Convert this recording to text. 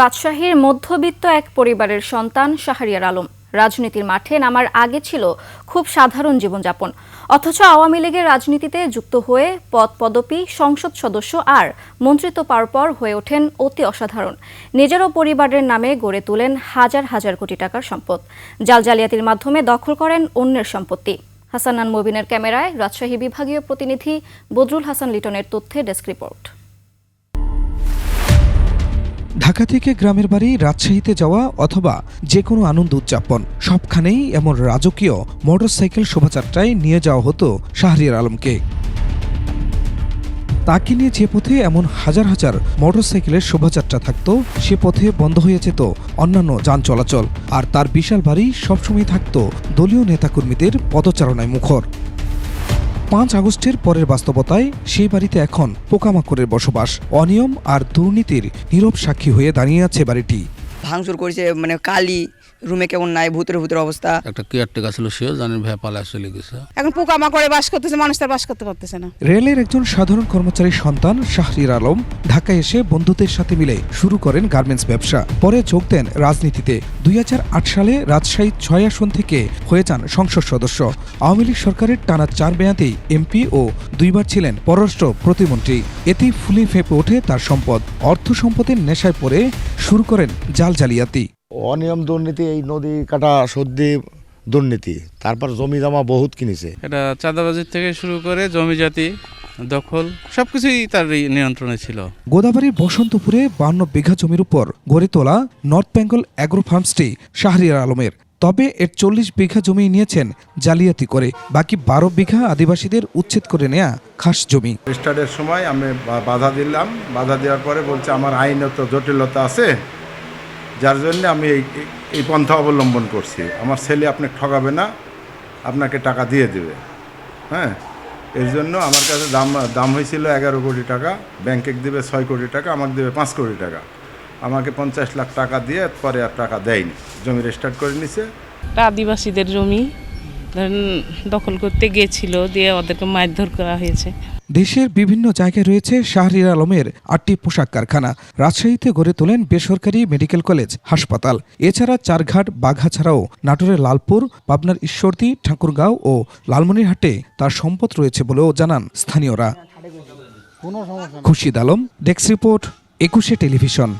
রাজশাহীর মধ্যবিত্ত এক পরিবারের সন্তান শাহরিয়ার আলম। রাজনীতির মাঠে নামার আগে ছিল খুব সাধারণ জীবনযাপন। অথচ আওয়ামী লীগের রাজনীতিতে যুক্ত হয়ে পদ পদবি, সংসদ সদস্য আর মন্ত্রিত্ব পাওয়ার পর হয়ে ওঠেন অতি অসাধারণ। নিজেরও পরিবারের নামে গড়ে তোলেন হাজার হাজার কোটি টাকার সম্পদ। জাল জালিয়াতির মাধ্যমে দখল করেন অন্যের সম্পত্তি। হাসানান মবিনের ক্যামেরায় রাজশাহী বিভাগীয় প্রতিনিধি বদরুল হাসান লিটনের তথ্যে ডেস্ক রিপোর্ট। ঢাকা থেকে গ্রামের বাড়ি, রাজশাহীতে যাওয়া অথবা যে কোনো আনন্দ উদযাপন। সবখানেই এমন রাজকীয় মোটরসাইকেল শোভাযাত্রায় নিয়ে যাওয়া হতো শাহরিয়ার আলমকে। তাকে নিয়ে যে পথে এমন হাজার হাজার মোটরসাইকেলের শোভাযাত্রা থাকত, সে পথে বন্ধ হয়ে যেত অন্যান্য যান চলাচল। আর তার বিশাল বাড়ি সবসময় থাকত দলীয় নেতাকর্মীদের পদচারণায় মুখর। পাঁচ আগস্টের পরের বাস্তবতায় সেই বাড়িতে এখন পোকামাকড়ের বসবাস, অনিয়ম আর দুর্নীতির নীরব সাক্ষী হয়ে দাঁড়িয়ে আছে বাড়িটি। ভাঙচুর করেছে মানে কালি রুমে কেমন নাই ভূতের ভূতের অবস্থা। একটা কেয়ারটেকার ছিল সেও জানেন ভাই পালায় চলে গেছে। এখন পোকামাকড়ে বাস করতেছে মানুষ তার বাস করতে পারতেছে না। রেলের একজন সাধারণ কর্মচারীর সন্তান শাহরির আলম ঢাকায় এসে বন্ধুদের সাথে মিলে শুরু করেন গার্মেন্টস ব্যবসা। পরে যোগ দেন রাজনীতিতে। দুই হাজার আট সালে রাজশাহী ছয় আসন থেকে হয়ে যান সংসদ সদস্য। আওয়ামী লীগ সরকারের টানা চার মেয়াদে এমপি ও দুইবার ছিলেন পররাষ্ট্র প্রতিমন্ত্রী। এতেই ফুলে ফেঁপে ওঠে তার সম্পদ। অর্থ সম্পদের নেশায় পড়ে শুরু করেন জাল জালিয়াতি। অনিয়ম দুর্নীতি এই নদী কাটা সর্দি দুর্নীতি তারপর জমি জমা বহুত কিনেছে। এটা চাঁদাবাজির থেকে শুরু করে জমি জাতি দখল সবকিছুই তার নিয়ন্ত্রণে ছিল। গোদাবাড়ির বসন্তপুরে বান্ন বিঘা জমির উপর গড়ে তোলা নর্থ বেঙ্গল অ্যাগ্রো ফার্মসটি শাহরিয়ার আলমের। তবে এর চল্লিশ বিঘা জমি নিয়েছেন জালিয়াতি করে বাকি বারো বিঘা আদিবাসীদের উচ্ছেদ করে নেয়া খাস জমি। স্টার্টের সময় আমি বা- বাধা দিলাম বাধা দেওয়ার পরে বলছে আমার আইনত জটিলতা আছে যার জন্য আমি এই এই পন্থা অবলম্বন করছি। আমার ছেলে আপনি ঠকাবে না, আপনাকে টাকা দিয়ে দেবে। হ্যাঁ? এর জন্য আমার কাছে দাম দাম হয়েছিল এগারো কোটি টাকা ব্যাংকে দেবে ছয় কোটি টাকা, আমাকে দেবে পাঁচ কোটি টাকা। আমাকে পঞ্চাশ লাখ টাকা দিয়ে পরে আর টাকা দেয়নি। জমি রেজিস্টার্ট করে নিছে। আদিবাসীদের জমি। ধরেন দখল করতে গিয়েছিল, দিয়ে ওদেরকে মারধর করা হয়েছে। দেশের বিভিন্ন জায়গায় রয়েছে শাহরিয়ার আলমের আটটি পোশাক কারখানা। রাজশাহীতে গড়ে তোলেন বেসরকারি মেডিকেল কলেজ, হাসপাতাল। এছাড়া চারঘাট, বাঘা ছাড়াও নাটোরের লালপুর, পাবনার ঈশ্বরদী, ঠাকুরগাঁও ও লালমনিরহাটে তার সম্পদ রয়েছে বলেও জানান স্থানীয়রা। Khurshid Alam, desk report, Ekushey television.